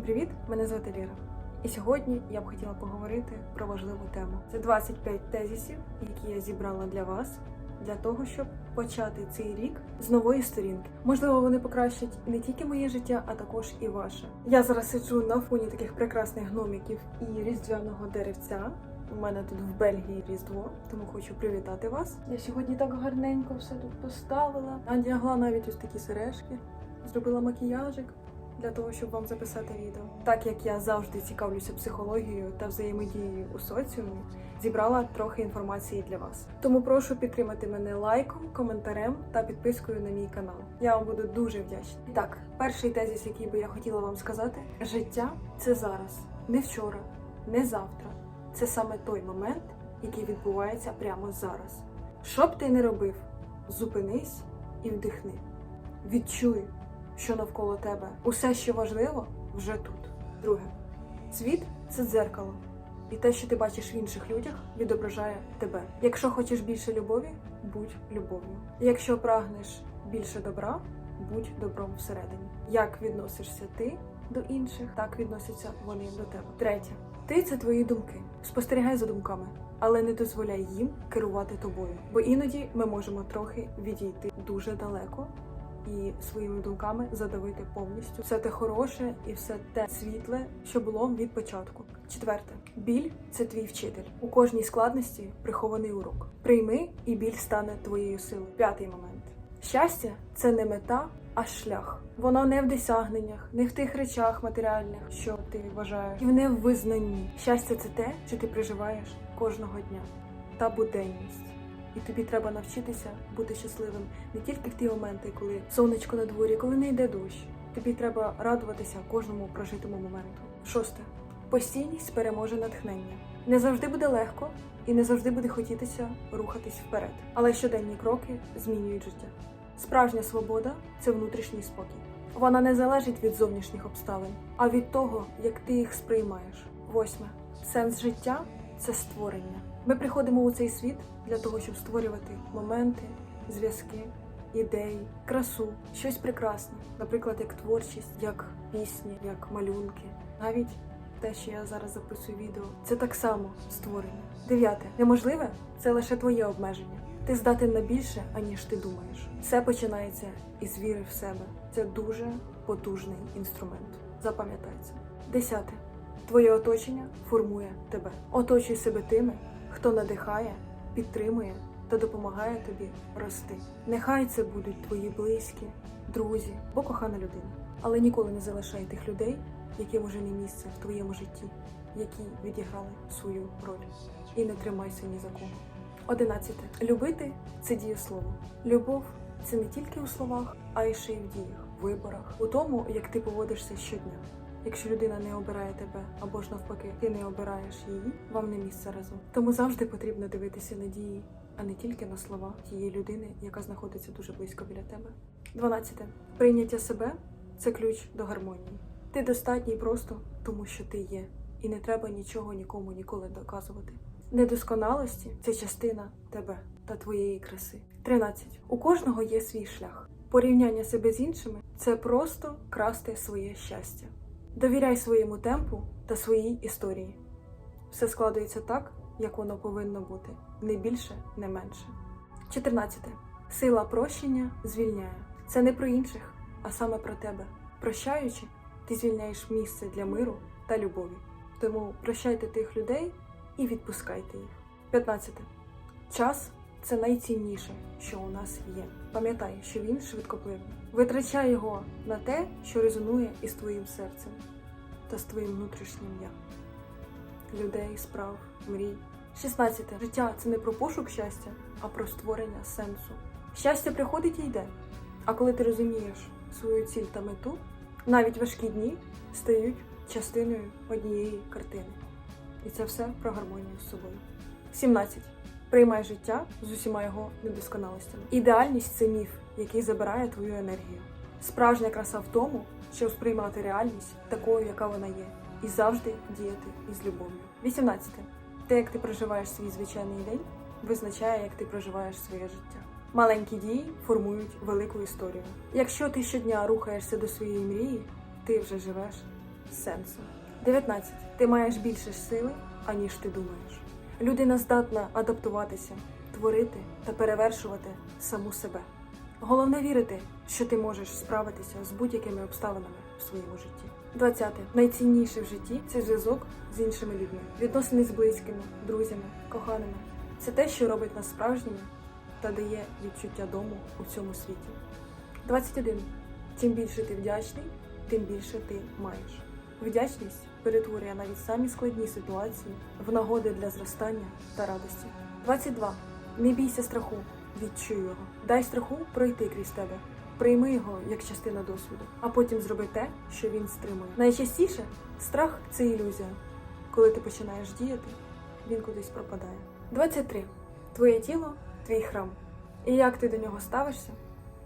Всім привіт! Мене звати Ліра. І сьогодні я б хотіла поговорити про важливу тему. Це 25 тезісів, які я зібрала для вас, для того, щоб почати цей рік з нової сторінки. Можливо, вони покращать не тільки моє життя, а також і ваше. Я зараз сиджу на фоні таких прекрасних гномиків і різдвяного деревця. У мене тут в Бельгії Різдво, тому хочу привітати вас. Я сьогодні так гарненько все тут поставила. Надягла навіть ось такі сережки, зробила макіяжик для того, щоб вам записати відео. Так як я завжди цікавлюся психологією та взаємодією у соціумі, зібрала трохи інформації для вас. Тому прошу підтримати мене лайком, коментарем та підпискою на мій канал. Я вам буду дуже вдячна. Так, перший тезіс, який би я хотіла вам сказати: життя це зараз, не вчора, не завтра. Це саме той момент, який відбувається прямо зараз. Що б ти не робив, зупинись і вдихни. Відчуй, що навколо тебе. Усе, що важливо, вже тут. Друге, світ це дзеркало. І те, що ти бачиш в інших людях, відображає тебе. Якщо хочеш більше любові, будь любов'ю. Якщо прагнеш більше добра, будь добром всередині. Як відносишся ти до інших, так відносяться вони до тебе. Третє, ти це твої думки. Спостерігай за думками, але не дозволяй їм керувати тобою. Бо іноді ми можемо трохи відійти дуже далеко і своїми думками задавити повністю все те хороше і все те світле, що було від початку. Четверте, біль це твій вчитель. У кожній складності прихований урок. Прийми, і біль стане твоєю силою. П'ятий момент. Щастя це не мета, а шлях. Воно не в досягненнях, не в тих речах матеріальних, що ти вважаєш, і не в визнанні. Щастя це те, що ти проживаєш кожного дня та буденність. І тобі треба навчитися бути щасливим не тільки в ті моменти, коли сонечко на дворі, коли не йде дощ. Тобі треба радуватися кожному прожитому моменту. Шосте постійність переможе натхнення. Не завжди буде легко і не завжди буде хотітися рухатись вперед. Але щоденні кроки змінюють життя. Справжня свобода це внутрішній спокій. Вона не залежить від зовнішніх обставин, а від того, як ти їх сприймаєш. Восьме сенс життя це створення. Ми приходимо у цей світ для того, щоб створювати моменти, зв'язки, ідеї, красу, щось прекрасне, наприклад, як творчість, як пісні, як малюнки, навіть те, що я зараз записую відео, це так само створення. Дев'яте неможливе це лише твоє обмеження. Ти здатен на більше, аніж ти думаєш. Все починається із віри в себе. Це дуже потужний інструмент. Запам'ятай це. Десяте. Твоє оточення формує тебе. Оточуй себе тими, хто надихає, підтримує та допомагає тобі рости. Нехай це будуть твої близькі, друзі або кохана людина. Але ніколи не залишай тих людей, яким уже не місце в твоєму житті, які відіграли свою роль. І не тримайся ні за кого. Одинадцяте. Любити це дієслово. Любов це не тільки у словах, а й ще й в діях, виборах, у тому, як ти поводишся щодня. Якщо людина не обирає тебе або ж навпаки, ти не обираєш її, вам не місце разом. Тому завжди потрібно дивитися на дії, а не тільки на слова тієї людини, яка знаходиться дуже близько біля тебе. 12. Прийняття себе це ключ до гармонії. Ти достатній просто тому, що ти є, і не треба нічого нікому ніколи доказувати. Недосконалості це частина тебе та твоєї краси. 13. У кожного є свій шлях. Порівняння себе з іншими це просто красти своє щастя. Довіряй своєму темпу та своїй історії. Все складається так, як воно повинно бути, не більше, не менше. 14. Сила прощення звільняє. Це не про інших, а саме про тебе. Прощаючи, ти звільняєш місце для миру та любові. Тому прощайте тих людей і відпускайте їх. 15. Час це найцінніше, що у нас є. Пам'ятай, що він швидкопливний. Витрачай його на те, що резонує із твоїм серцем та з твоїм внутрішнім я. Людей, справ, мрій. 16. Життя це не про пошук щастя, а про створення сенсу. Щастя приходить і йде. А коли ти розумієш свою ціль та мету, навіть важкі дні стають частиною однієї картини. І це все про гармонію з собою. 17. Приймай життя з усіма його недосконалостями. Ідеальність це міф, який забирає твою енергію. Справжня краса в тому, щоб сприймати реальність такою, яка вона є, і завжди діяти із любов'ю. 18. Те, як ти проживаєш свій звичайний день, визначає, як ти проживаєш своє життя. Маленькі дії формують велику історію. Якщо ти щодня рухаєшся до своєї мрії, ти вже живеш сенсу. 19. Ти маєш більше сили, аніж ти думаєш. Людина здатна адаптуватися, творити та перевершувати саму себе. Головне вірити, що ти можеш справитися з будь-якими обставинами в своєму житті. 20. Найцінніше в житті це зв'язок з іншими людьми, відносини з близькими, друзями, коханими. Це те, що робить нас справжніми та дає відчуття дому у цьому світі. 21. Чим більше ти вдячний, тим більше ти маєш. Вдячність перетворює навіть самі складні ситуації в нагоди для зростання та радості. 22. Не бійся страху, відчуй його. Дай страху пройти крізь тебе. Прийми його як частина досвіду, а потім зроби те, що він стримує. Найчастіше страх це ілюзія. Коли ти починаєш діяти, він кудись пропадає. 23. Твоє тіло твій храм. І як ти до нього ставишся,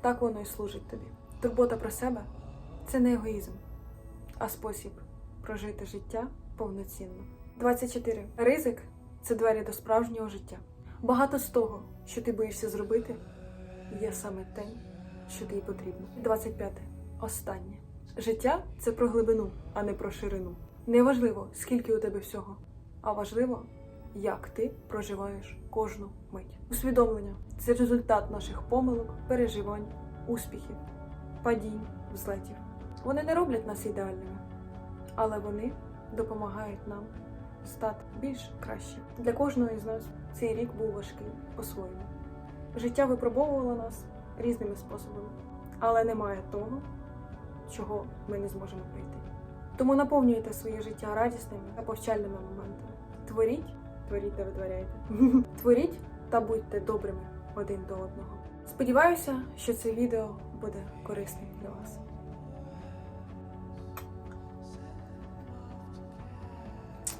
так воно і служить тобі. Турбота про себе це не егоїзм, а спосіб прожити життя повноцінно. 24. Ризик це двері до справжнього життя. Багато з того, що ти боїшся зробити, є саме те, що тобі потрібно. 25. Останнє. Життя це про глибину, а не про ширину. Неважливо, скільки у тебе всього, а важливо, як ти проживаєш кожну мить. Усвідомлення це результат наших помилок, переживань, успіхів, падінь, взлетів. Вони не роблять нас ідеальними, але вони допомагають нам стати більш краще. Для кожного із нас цей рік був важкий по-своєму. Життя випробовувало нас різними способами, але немає того, чого ми не зможемо пройти. Тому наповнюйте своє життя радісними та повчальними моментами. Творіть, творіть та витворяйте. Творіть та будьте добрими один до одного. Сподіваюся, що це відео буде корисним для вас.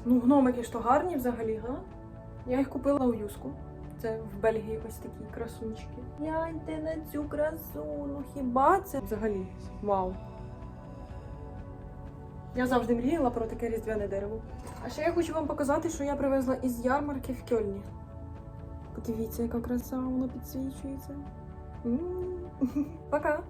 Ну, гномики ж то гарні взагалі, га? Я їх купила у юску. Це в Бельгії ось такі красунчики. Гляньте на цю красу, ну хіба це взагалі вау. Я завжди мріяла про таке різдвяне дерево. А ще я хочу вам показати, що я привезла із ярмарки в Кьольні. Подивіться, яка краса, воно підсвічується. Пока!